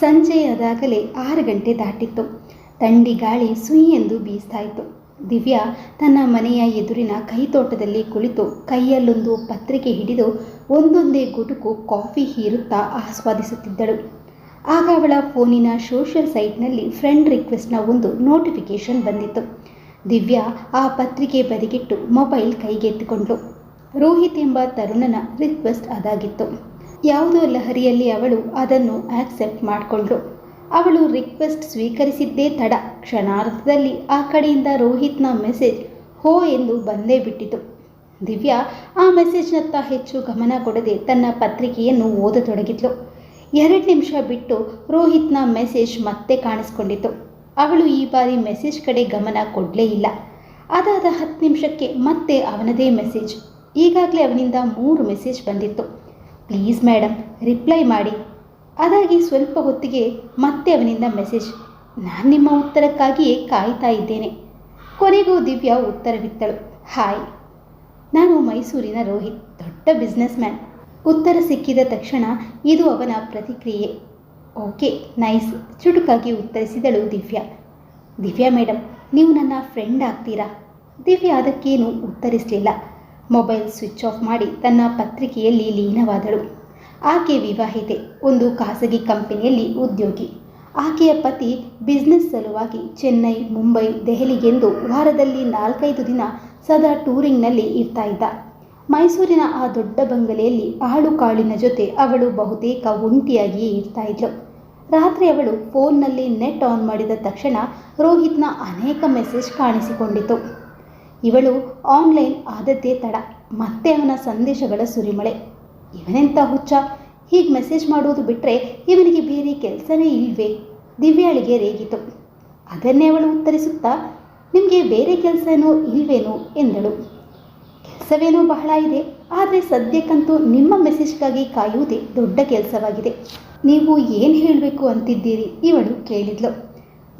ಸಂಜೆ ಅದಾಗಲೇ ಆರು ಗಂಟೆ ದಾಟಿತ್ತು. ತಂಡಿ ಗಾಳಿ ಸುಯಿ ಎಂದು ಬೀಸ್ತಾ ಇತ್ತು ದಿವ್ಯಾ ತನ್ನ ಮನೆಯ ಎದುರಿನ ಕೈತೋಟದಲ್ಲಿ ಕುಳಿತು ಕೈಯಲ್ಲೊಂದು ಪತ್ರಿಕೆ ಹಿಡಿದು ಒಂದೊಂದೇ ಗುಟುಕು ಕಾಫಿ ಹೀರುತ್ತಾ ಆಸ್ವಾದಿಸುತ್ತಿದ್ದಳು. ಆಗ ಅವಳ ಫೋನಿನ ಸೋಷಿಯಲ್ ಸೈಟ್ನಲ್ಲಿ ಫ್ರೆಂಡ್ ರಿಕ್ವೆಸ್ಟ್ನ ಒಂದು ನೋಟಿಫಿಕೇಶನ್ ಬಂದಿತ್ತು. ದಿವ್ಯಾ ಆ ಪತ್ರಿಕೆ ಬದಿಗಿಟ್ಟು ಮೊಬೈಲ್ ಕೈಗೆತ್ತಿಕೊಂಡ್ಳು. ರೋಹಿತ್ ಎಂಬ ತರುಣನ ರಿಕ್ವೆಸ್ಟ್ ಅದಾಗಿತ್ತು. ಯಾವುದೋ ಲಹರಿಯಲ್ಲಿ ಅವಳು ಅದನ್ನು ಆಕ್ಸೆಪ್ಟ್ ಮಾಡಿಕೊಂಡ್ರು. ಅವಳು ರಿಕ್ವೆಸ್ಟ್ ಸ್ವೀಕರಿಸಿದ್ದೇ ತಡ. ಕ್ಷಣಾರ್ಧದಲ್ಲಿ ಆ ಕಡೆಯಿಂದ ರೋಹಿತ್ನ ಮೆಸೇಜ್ ಹೋ ಎಂದು ಬಂದೇ ಬಿಟ್ಟಿತು. ದಿವ್ಯಾ ಆ ಮೆಸೇಜ್ನತ್ತ ಹೆಚ್ಚು ಗಮನ ಕೊಡದೆ ತನ್ನ ಪತ್ರಿಕೆಯನ್ನು ಓದತೊಡಗಿದ್ಲು. ಎರಡು ನಿಮಿಷ ಬಿಟ್ಟು ರೋಹಿತ್ನ ಮೆಸೇಜ್ ಮತ್ತೆ ಕಾಣಿಸ್ಕೊಂಡಿತು ಅವಳು ಈ ಬಾರಿ ಮೆಸೇಜ್ ಕಡೆ ಗಮನ ಕೊಡಲೇ ಇಲ್ಲ. ಅದಾದ ಹತ್ತು ನಿಮಿಷಕ್ಕೆ ಮತ್ತೆ ಅವನದೇ ಮೆಸೇಜ್ ಈಗಾಗಲೇ ಅವನಿಂದ ಮೂರು ಮೆಸೇಜ್ ಬಂದಿತ್ತು. ಪ್ಲೀಸ್ ಮೇಡಮ್ ರಿಪ್ಲೈ ಮಾಡಿ. ಅದಾಗಿ ಸ್ವಲ್ಪ ಹೊತ್ತಿಗೆ ಮತ್ತೆ ಅವನಿಂದ ಮೆಸೇಜ್. ನಾನು ನಿಮ್ಮ ಉತ್ತರಕ್ಕಾಗಿಯೇ ಕಾಯ್ತಾ ಇದ್ದೇನೆ. ಕೊನೆಗೂ ದಿವ್ಯಾ ಉತ್ತರವಿತ್ತಳು ಹಾಯ್. ನಾನು ಮೈಸೂರಿನ ರೋಹಿತ್, ದೊಡ್ಡ ಬಿಸ್ನೆಸ್ ಮ್ಯಾನ್ ಉತ್ತರ ಸಿಕ್ಕಿದ ತಕ್ಷಣ ಇದು ಅವನ ಪ್ರತಿಕ್ರಿಯೆ. ಓಕೆ, ನೈಸ್, ಚುಟುಕಾಗಿ ಉತ್ತರಿಸಿದಳು ದಿವ್ಯಾ. ದಿವ್ಯಾ ಮೇಡಮ್ ನೀವು ನನ್ನ ಫ್ರೆಂಡ್ ಆಗ್ತೀರಾ? ದಿವ್ಯಾ ಅದಕ್ಕೇನು ಉತ್ತರಿಸಲಿಲ್ಲ. ಮೊಬೈಲ್ ಸ್ವಿಚ್ ಆಫ್ ಮಾಡಿ ತನ್ನ ಪತ್ರಿಕೆಯಲ್ಲಿ ಲೀನವಾದಳು. ಆಕೆ ವಿವಾಹಿತೆ, ಒಂದು ಖಾಸಗಿ ಕಂಪನಿಯಲ್ಲಿ ಉದ್ಯೋಗಿ. ಆಕೆಯ ಪತಿ ಬಿಸ್ನೆಸ್ ಸಲುವಾಗಿ ಚೆನ್ನೈ, ಮುಂಬೈ, ದೆಹಲಿಗೆಂದು ವಾರದಲ್ಲಿ ನಾಲ್ಕೈದು ದಿನ ಸದಾ ಟೂರಿಂಗ್ನಲ್ಲಿ ಇರ್ತಾ ಇದ್ದ. ಮೈಸೂರಿನ ಆ ದೊಡ್ಡ ಬಂಗಲೆಯಲ್ಲಿ ಆಳು ಕಾಳಿನ ಜೊತೆ ಅವಳು ಬಹುತೇಕ ಒಂಟಿಯಾಗಿಯೇ ಇರ್ತಾ ಇದ್ಳು ರಾತ್ರಿ ಅವಳು ಫೋನ್ನಲ್ಲಿ ನೆಟ್ ಆನ್ ಮಾಡಿದ ತಕ್ಷಣ ರೋಹಿತ್ನ ಅನೇಕ ಮೆಸೇಜ್ ಕಾಣಿಸಿಕೊಂಡಿತು ಇವಳು ಆನ್ಲೈನ್ ಆದದ್ದೇ ತಡ, ಮತ್ತೆ ಅವನ ಸಂದೇಶಗಳ ಸುರಿಮಳೆ. ಇವನೆಂಥ ಹುಚ್ಚ? ಹೀಗೆ ಮೆಸೇಜ್ ಮಾಡೋದು ಬಿಟ್ಟರೆ ಇವನಿಗೆ ಬೇರೆ ಕೆಲಸನೇ ಇಲ್ವೇ? ದಿವ್ಯಾಳಿಗೆ ರೇಗಿತು. ಅದನ್ನೇ ಅವಳು ಉತ್ತರಿಸುತ್ತಾ, ನಿಮಗೆ ಬೇರೆ ಕೆಲಸನೋ ಇಲ್ವೇನೋ? ಎಂದಳು. ಕೆಲಸವೇನೋ ಬಹಳ ಇದೆ, ಆದರೆ ಸದ್ಯಕ್ಕಂತೂ ನಿಮ್ಮ ಮೆಸೇಜ್ಗಾಗಿ ಕಾಯುವುದೇ ದೊಡ್ಡ ಕೆಲಸವಾಗಿದೆ. ನೀವು ಏನು ಹೇಳಬೇಕು ಅಂತಿದ್ದೀರಿ? ಇವಳು ಕೇಳಿದ್ಲು.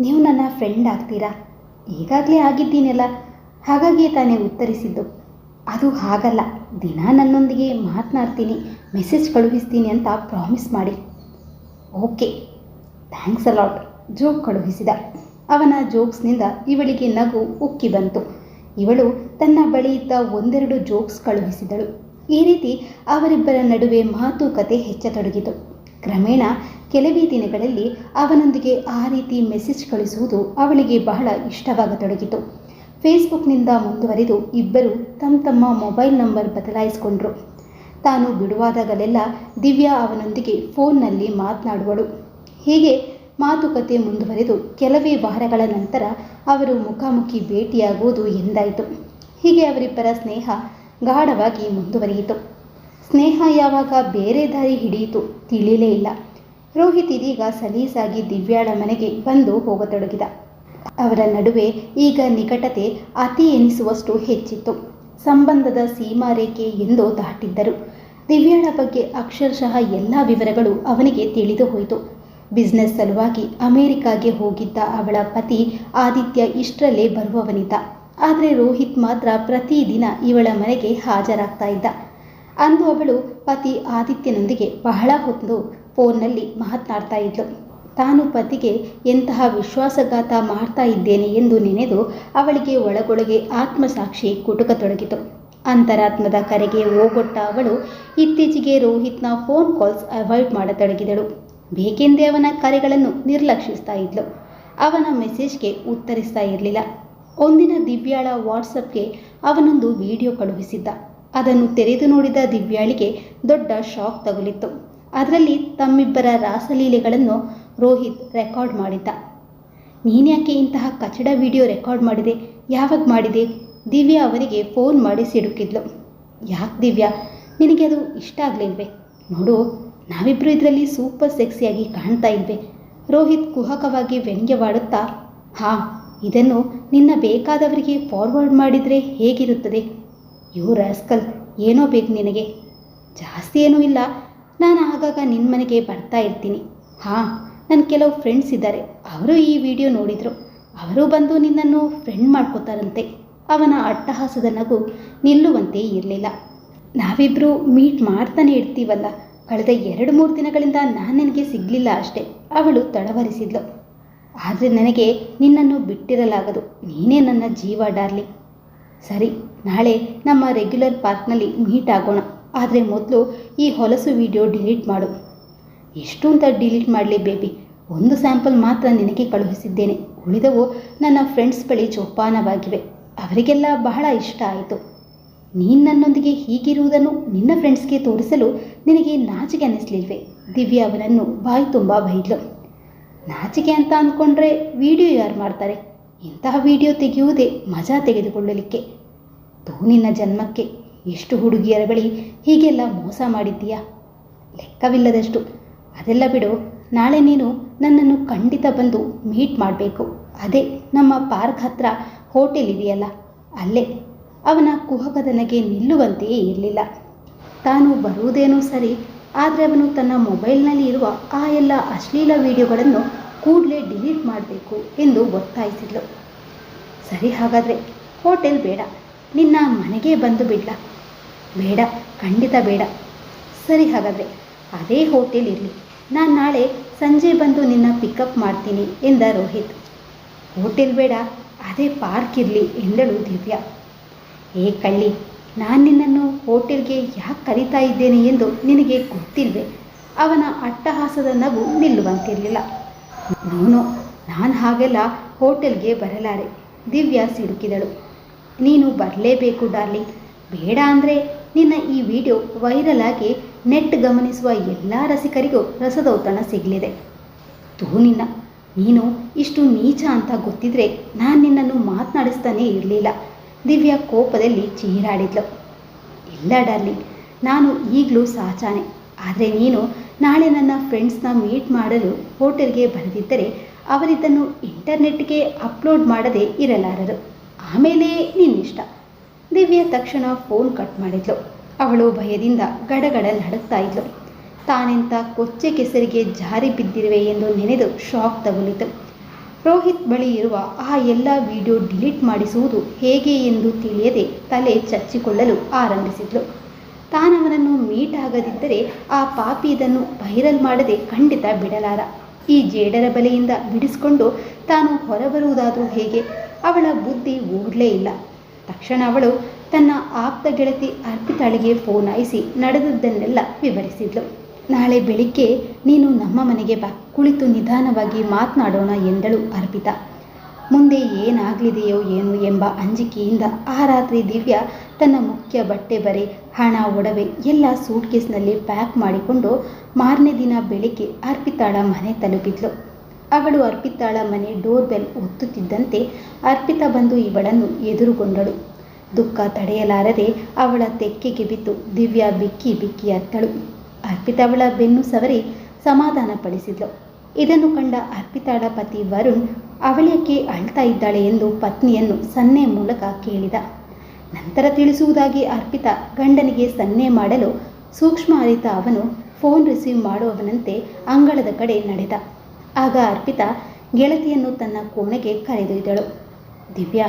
ನೀವು ನನ್ನ ಫ್ರೆಂಡ್ ಆಗ್ತೀರಾ? ಈಗಾಗಲೇ ಆಗಿದ್ದೀನಲ್ಲ. ಹಾಗಾಗಿ ತಾನೇ ಉತ್ತರಿಸಿದ್ದು. ಅದು ಹಾಗಲ್ಲ. ದಿನ ನನ್ನೊಂದಿಗೆ ಮಾತನಾಡ್ತೀನಿ. ಮೆಸೇಜ್ ಕಳುಹಿಸ್ತೀನಿ ಅಂತ ಪ್ರಾಮಿಸ್ ಮಾಡಿ. ಓಕೆ. ಥ್ಯಾಂಕ್ಸ್ ಅಲಾಟ್ ಜೋಕ್ ಕಳುಹಿಸಿದ. ಅವನ ಜೋಕ್ಸ್ನಿಂದ ಇವಳಿಗೆ ನಗು ಉಕ್ಕಿ ಬಂತು. ಇವಳು ತನ್ನ ಬಳಿ ಇದ್ದ ಒಂದೆರಡು ಜೋಕ್ಸ್ ಕಳುಹಿಸಿದಳು. ಈ ರೀತಿ ಅವರಿಬ್ಬರ ನಡುವೆ ಮಾತುಕತೆ ಹೆಚ್ಚತೊಡಗಿತು. ಕ್ರಮೇಣ ಕೆಲವೇ ದಿನಗಳಲ್ಲಿ ಅವನೊಂದಿಗೆ ಆ ರೀತಿ ಮೆಸೇಜ್ ಕಳಿಸುವುದು ಅವಳಿಗೆ ಬಹಳ ಇಷ್ಟವಾಗತೊಡಗಿತು. ಫೇಸ್ಬುಕ್ನಿಂದ ಮುಂದುವರಿದು ಇಬ್ಬರು ತಮ್ಮ ತಮ್ಮ ಮೊಬೈಲ್ ನಂಬರ್ ಬದಲಾಯಿಸಿಕೊಂಡ್ರು. ತಾನು ಬಿಡುವಾದಾಗಲೆಲ್ಲ ದಿವ್ಯಾ ಅವನೊಂದಿಗೆ ಫೋನ್ನಲ್ಲಿ ಮಾತನಾಡುವಳು. ಹೀಗೆ ಮಾತುಕತೆ ಮುಂದುವರೆದು ಕೆಲವೇ ವಾರಗಳ ನಂತರ ಅವರು ಮುಖಾಮುಖಿ ಭೇಟಿಯಾಗುವುದು ಎಂದಾಯಿತು. ಹೀಗೆ ಅವರಿಬ್ಬರ ಸ್ನೇಹ ಗಾಢವಾಗಿ ಮುಂದುವರಿಯಿತು. ಸ್ನೇಹ ಯಾವಾಗ ಬೇರೆ ದಾರಿ ಹಿಡಿಯಿತು ತಿಳಿಯಲೇ ಇಲ್ಲ. ರೋಹಿತ್ ಇದೀಗ ಸಲೀಸಾಗಿ ದಿವ್ಯಾಳ ಮನೆಗೆ ಬಂದು ಹೋಗತೊಡಗಿದ. ಅವರ ನಡುವೆ ಈಗ ನಿಕಟತೆ ಅತಿ ಎನಿಸುವಷ್ಟು ಹೆಚ್ಚಿತ್ತು. ಸಂಬಂಧದ ಸೀಮಾರೇಖೆ ಎಂದು ದಾಟಿದ್ದರು. ದಿವ್ಯಾಳ ಬಗ್ಗೆ ಅಕ್ಷರಶಃ ಎಲ್ಲ ವಿವರಗಳು ಅವನಿಗೆ ತಿಳಿದು ಹೋಯಿತು. ಬಿಸ್ನೆಸ್ ಸಲುವಾಗಿ ಅಮೆರಿಕಾಗೆ ಹೋಗಿದ್ದ ಅವಳ ಪತಿ ಆದಿತ್ಯ ಇಷ್ಟರಲ್ಲೇ ಬರುವವನಿದ್ದ. ಆದರೆ ರೋಹಿತ್ ಮಾತ್ರ ಪ್ರತಿದಿನ ಇವಳ ಮನೆಗೆ ಹಾಜರಾಗ್ತಾ ಇದ್ದ. ಅಂದು ಅವಳು ಪತಿ ಆದಿತ್ಯನೊಂದಿಗೆ ಬಹಳ ಹೊತ್ತು ಫೋನ್ನಲ್ಲಿ ಮಾತನಾಡ್ತಾ ಇದ್ಲು. ತಾನು ಪತಿಗೆ ಎಂತಹ ವಿಶ್ವಾಸಘಾತ ಮಾಡ್ತಾ ಇದ್ದೇನೆ ಎಂದು ನೆನೆದು ಅವಳಿಗೆ ಒಳಗೊಳಗೆ ಆತ್ಮಸಾಕ್ಷಿ ಕುಟುಕತೊಡಗಿತು. ಅಂತರಾತ್ಮದ ಕರೆಗೆ ಓಗೊಟ್ಟ ಅವಳು ಇತ್ತೀಚೆಗೆ ರೋಹಿತ್ನ ಫೋನ್ ಕಾಲ್ಸ್ ಅವಾಯ್ಡ್ ಮಾಡತೊಡಗಿದಳು. ಬೇಕೆಂದೇ ಅವನ ಕರೆಗಳನ್ನು ನಿರ್ಲಕ್ಷಿಸ್ತಾ ಇದ್ಲು. ಅವನ ಮೆಸೇಜ್ಗೆ ಉತ್ತರಿಸ್ತಾ ಇರಲಿಲ್ಲ. ಒಂದಿನ ದಿವ್ಯಾಳ ವಾಟ್ಸಪ್ಗೆ ಅವನೊಂದು ವಿಡಿಯೋ ಕಳುಹಿಸಿದ್ದ. ಅದನ್ನು ತೆರೆದು ನೋಡಿದ ದಿವ್ಯಾಳಿಗೆ ದೊಡ್ಡ ಶಾಕ್ ತಗುಲಿತ್ತು. ಅದರಲ್ಲಿ ತಮ್ಮಿಬ್ಬರ ರಾಸಲೀಲೆಗಳನ್ನು ರೋಹಿತ್ ರೆಕಾರ್ಡ್ ಮಾಡಿದ್ದ. ನೀನ್ಯಾಕೆ ಇಂತಹ ಕಚಡ ವಿಡಿಯೋ ರೆಕಾರ್ಡ್ ಮಾಡಿದೆ? ಯಾವಾಗ ಮಾಡಿದೆ? ದಿವ್ಯಾ ಅವರಿಗೆ ಫೋನ್ ಮಾಡಿ ಸಿಡುಕಿದ್ಲು. ಯಾಕೆ ದಿವ್ಯಾ? ನಿನಗೆ ಅದು ಇಷ್ಟ ಆಗಲಿಲ್ವೆ? ನೋಡು ನಾವಿಬ್ಬರು ಇದರಲ್ಲಿ ಸೂಪರ್ ಸೆಕ್ಸಿಯಾಗಿ ಕಾಣ್ತಾ ಇಲ್ವೇ ರೋಹಿತ್ ಕುಹಕವಾಗಿ ವ್ಯಂಗ್ಯವಾಡುತ್ತಾ, ಹಾಂ, ಇದನ್ನು ನಿನ್ನ ಬೇಕಾದವರಿಗೆ ಫಾರ್ವರ್ಡ್ ಮಾಡಿದರೆ ಹೇಗಿರುತ್ತದೆ? ಯೋ ರಾಸ್ಕಲ್, ಏನೋ ಬೇಕು ನಿನಗೆ. ಜಾಸ್ತಿ ಏನೂ ಇಲ್ಲ. ನಾನು ಆಗಾಗ ನಿನ್ನ ಮನೆಗೆ ಬರ್ತಾ ಇರ್ತೀನಿ. ಹಾಂ ನನ್ನ ಕೆಲವು ಫ್ರೆಂಡ್ಸ್ ಇದ್ದಾರೆ. ಅವರು ಈ ವಿಡಿಯೋ ನೋಡಿದರು. ಅವರು ಬಂದು ನಿನ್ನನ್ನು ಫ್ರೆಂಡ್ ಮಾಡ್ಕೋತಾರಂತೆ. ಅವನ ಅಟ್ಟಹಾಸದ ನಗು ನಿಲ್ಲುವಂತೆ ಇರಲಿಲ್ಲ. ನಾವಿಬ್ಬರು ಮೀಟ್ ಮಾಡ್ತಾನೆ ಇರ್ತೀವಲ್ಲ. ಕಳೆದ ಎರಡು ಮೂರು ದಿನಗಳಿಂದ ನಾನು ನಿನಗೆ ಸಿಗಲಿಲ್ಲ ಅಷ್ಟೇ. ಅವಳು ತಡವರಿಸಿದ್ಲು. ಆದರೆ ನನಗೆ ನಿನ್ನನ್ನು ಬಿಟ್ಟಿರಲಾಗದು. ನೀನೇ ನನ್ನ ಜೀವ ಡಾರ್ಲಿ ಸರಿ, ನಾಳೆ ನಮ್ಮ ರೆಗ್ಯುಲರ್ ಪಾರ್ಕ್ನಲ್ಲಿ ಮೀಟ್ ಆಗೋಣ. ಆದರೆ ಮೊದಲು ಈ ಹೊಲಸು ವಿಡಿಯೋ ಡಿಲೀಟ್ ಮಾಡು. ಎಷ್ಟು ಅಂತ ಡಿಲೀಟ್ ಮಾಡಲಿ ಬೇಬಿ ಒಂದು ಸ್ಯಾಂಪಲ್ ಮಾತ್ರ ನಿನಗೆ ಕಳುಹಿಸಿದ್ದೇನೆ. ಉಳಿದವು ನನ್ನ ಫ್ರೆಂಡ್ಸ್ ಬಳಿ ಜೋಪಾನವಾಗಿವೆ. ಅವರಿಗೆಲ್ಲ ಬಹಳ ಇಷ್ಟ ಆಯಿತು. ನೀನು ನನ್ನೊಂದಿಗೆ ಹೀಗಿರುವುದನ್ನು ನಿನ್ನ ಫ್ರೆಂಡ್ಸ್ಗೆ ತೋರಿಸಲು ನಿನಗೆ ನಾಚಿಕೆ ಅನ್ನಿಸ್ಲಿಲ್ವೆ ದಿವ್ಯಾ ಅವನನ್ನು ಬಾಯಿ ತುಂಬ ಬೈದ್ಲು. ನಾಚಿಕೆ ಅಂತ ಅಂದ್ಕೊಂಡ್ರೆ ವಿಡಿಯೋ ಯಾರು ಮಾಡ್ತಾರೆ? ಇಂತಹ ವಿಡಿಯೋ ತೆಗೆಯುವುದೇ ಮಜಾ ತೆಗೆದುಕೊಳ್ಳಲಿಕ್ಕೆ. ತೂ ನಿನ್ನ ಜನ್ಮಕ್ಕೆ ಎಷ್ಟು ಹುಡುಗಿಯರ ಬಳಿ ಹೀಗೆಲ್ಲ ಮೋಸ ಮಾಡಿದ್ದೀಯಾ? ಲೆಕ್ಕವಿಲ್ಲದಷ್ಟು. ಅದೆಲ್ಲ ಬಿಡು. ನಾಳೆ ನೀನು ನನ್ನನ್ನು ಖಂಡಿತ ಬಂದು ಮೀಟ್ ಮಾಡಬೇಕು. ಅದೇ ನಮ್ಮ ಪಾರ್ಕ್ ಹತ್ರ ಹೋಟೆಲ್ ಇದೆಯಲ್ಲ, ಅಲ್ಲೇ. ಅವನ ಕುಹಕದನಗೆ ನಿಲ್ಲುವಂತೆಯೇ ಇರಲಿಲ್ಲ. ತಾನು ಬರುವುದೇನೋ ಸರಿ, ಆದರೆ ಅವನು ತನ್ನ ಮೊಬೈಲ್ನಲ್ಲಿ ಇರುವ ಆ ಎಲ್ಲ ಅಶ್ಲೀಲ ವಿಡಿಯೋಗಳನ್ನು ಕೂಡಲೇ ಡಿಲೀಟ್ ಮಾಡಬೇಕು ಎಂದು ಒತ್ತಾಯಿಸಿದ್ಲು. ಸರಿ ಹಾಗಾದರೆ, ಹೋಟೆಲ್ ಬೇಡ. ನಿನ್ನ ಮನೆಗೆ ಬಂದು ಬಿಡ್ಲಾ. ಬೇಡ, ಖಂಡಿತ ಬೇಡ. ಸರಿ ಹಾಗಾದರೆ, ಅದೇ ಹೋಟೆಲ್ ಇರಲಿ. ನಾನು ನಾಳೆ ಸಂಜೆ ಬಂದು ನಿನ್ನ ಪಿಕಪ್ ಮಾಡ್ತೀನಿ ಎಂದ ರೋಹಿತ್. ಹೋಟೆಲ್ ಬೇಡ, ಅದೇ ಪಾರ್ಕ್ ಇರಲಿ, ಎಂದಳು ದಿವ್ಯಾ. ಏ ಕಳ್ಳಿ, ನಾನು ನಿನ್ನನ್ನು ಹೋಟೆಲ್ಗೆ ಯಾಕೆ ಕರೀತಾ ಇದ್ದೇನೆ ಎಂದು ನಿನಗೆ ಗೊತ್ತಿಲ್ವೆ? ಅವನ ಅಟ್ಟಹಾಸದ ನಗು ನಿಲ್ಲುವಂತಿರಲಿಲ್ಲ. ನೋನು, ನಾನು ಹಾಗೆಲ್ಲ ಹೋಟೆಲ್ಗೆ ಬರಲಾರೆ, ದಿವ್ಯಾ ಸಿಡುಕಿದಳು ನೀನು ಬರಲೇಬೇಕು ಡಾರ್ಲಿಂಗ್. ಬೇಡ ಅಂದರೆ ನಿನ್ನ ಈ ವಿಡಿಯೋ ವೈರಲ್ ಆಗಿ ನೆಟ್ ಗಮನಿಸುವ ಎಲ್ಲ ರಸಿಕರಿಗೂ ರಸದೌತಣ ಸಿಗಲಿದೆ. ನಿನ್ನ ನೀನು ಇಷ್ಟು ನೀಚ ಅಂತ ಗೊತ್ತಿದ್ರೆ ನಾನು ನಿನ್ನನ್ನು ಮಾತನಾಡಿಸ್ತಾನೇ ಇರಲಿಲ್ಲ. ದಿವ್ಯಾ ಕೋಪದಲ್ಲಿ ಚೀರಾಡಿದ್ಲು. ಇಲ್ಲ ಡಾರ್ಲಿಂಗ್, ನಾನು ಈಗಲೂ ಸಾಚಾನೆ. ಆದರೆ ನೀನು ನಾಳೆ ನನ್ನ ಫ್ರೆಂಡ್ಸ್ನ ಮೀಟ್ ಮಾಡಲು ಹೋಟೆಲ್ಗೆ ಬರೆದಿದ್ದರೆ ಅವರಿದ್ದನ್ನು ಇಂಟರ್ನೆಟ್ಗೆ ಅಪ್ಲೋಡ್ ಮಾಡದೇ ಇರಲಾರರು. ಆಮೇಲೆ ನಿನ್ನಿಷ್ಟ. ದಿವ್ಯಾ ತಕ್ಷಣ ಫೋನ್ ಕಟ್ ಮಾಡಿದ್ಲು. ಅವಳು ಭಯದಿಂದ ಗಡಗಡ ನಡುತ್ತಾ ಇದ್ಲು. ತಾನೆಂತ ಕೊಚ್ಚೆ ಕೆಸರಿಗೆ ಜಾರಿ ಬಿದ್ದಿರುವೆ ಎಂದು ನೆನೆದು ಶಾಕ್ ತಗುಲಿತು. ರೋಹಿತ್ ಬಳಿ ಇರುವ ಆ ಎಲ್ಲ ವಿಡಿಯೋ ಡಿಲೀಟ್ ಮಾಡಿಸುವುದು ಹೇಗೆ ಎಂದು ತಿಳಿಯದೆ ತಲೆ ಚಚ್ಚಿಕೊಳ್ಳಲು ಆರಂಭಿಸಿದ್ಲು. ತಾನವನನ್ನು ಮೀಟ್ ಆಗದಿದ್ದರೆ ಆ ಪಾಪಿ ಇದನ್ನು ವೈರಲ್ ಮಾಡದೆ ಖಂಡಿತ ಬಿಡಲಾರ. ಈ ಜೇಡರ ಬಲೆಯಿಂದ ಬಿಡಿಸಿಕೊಂಡು ತಾನು ಹೊರಬರುವುದಾದರೂ ಹೇಗೆ? ಅವಳ ಬುದ್ಧಿ ಓಡಲೇ ಇಲ್ಲ. ತಕ್ಷಣ ಅವಳು ತನ್ನ ಆಪ್ತ ಗೆಳತಿ ಅರ್ಪಿತಾಳಿಗೆ ಫೋನ್ ಹಾಯಿಸಿ ನಡೆದದ್ದನ್ನೆಲ್ಲ ವಿವರಿಸಿದ್ಲು. ನಾಳೆ ಬೆಳಿಗ್ಗೆ ನೀನು ನಮ್ಮ ಮನೆಗೆ ಬಾ, ಕುಳಿತು ನಿಧಾನವಾಗಿ ಮಾತನಾಡೋಣ ಎಂದಳು ಅರ್ಪಿತಾ. ಮುಂದೆ ಏನಾಗಲಿದೆಯೋ ಏನು ಎಂಬ ಅಂಜಿಕೆಯಿಂದ ಆ ರಾತ್ರಿ ದಿವ್ಯ ತನ್ನ ಮುಖ್ಯ ಬಟ್ಟೆ ಬರೆ, ಹಣ, ಒಡವೆ ಎಲ್ಲ ಸೂಟ್ಕೇಸ್ನಲ್ಲಿ ಪ್ಯಾಕ್ ಮಾಡಿಕೊಂಡು ಮಾರನೇ ದಿನ ಬೆಳಿಗ್ಗೆ ಅರ್ಪಿತಾಳ ಮನೆ ತಲುಪಿದ್ಲು. ಅವಳು ಅರ್ಪಿತಾಳ ಮನೆ ಡೋರ್ ಬೆಲ್ ಒತ್ತುತ್ತಿದ್ದಂತೆ ಅರ್ಪಿತಾ ಬಂದು ಇವಳನ್ನು ಎದುರುಗೊಂಡಳು. ದುಃಖ ತಡೆಯಲಾರದೆ ಅವಳ ತೆಕ್ಕೆಗೆ ಬಿದ್ದು ದಿವ್ಯಾ ಬಿಕ್ಕಿ ಬಿಕ್ಕಿ ಅತ್ತಳು. ಅರ್ಪಿತಾ ಅವಳ ಬೆನ್ನು ಸವರಿ ಸಮಾಧಾನಪಡಿಸಿದ್ಲು. ಇದನ್ನು ಕಂಡ ಅರ್ಪಿತಾಳ ಪತಿ ವರುಣ್ ಅವಳಕ್ಕೆ ಅಳ್ತಾ ಇದ್ದಾಳೆ ಎಂದು ಪತ್ನಿಯನ್ನು ಸನ್ನೆ ಮೂಲಕ ಕೇಳಿದ. ನಂತರ ತಿಳಿಸುವುದಾಗಿ ಅರ್ಪಿತಾ ಗಂಡನಿಗೆ ಸನ್ನೆ ಮಾಡಲು ಸೂಕ್ಷ್ಮ ಅರಿತ ಅವನು ಫೋನ್ ರಿಸೀವ್ ಮಾಡುವವನಂತೆ ಅಂಗಳದ ಕಡೆ ನಡೆದ. ಆಗ ಅರ್ಪಿತಾ ಗೆಳತಿಯನ್ನು ತನ್ನ ಕೋಣೆಗೆ ಕರೆದೊಯ್ದಳು. ದಿವ್ಯಾ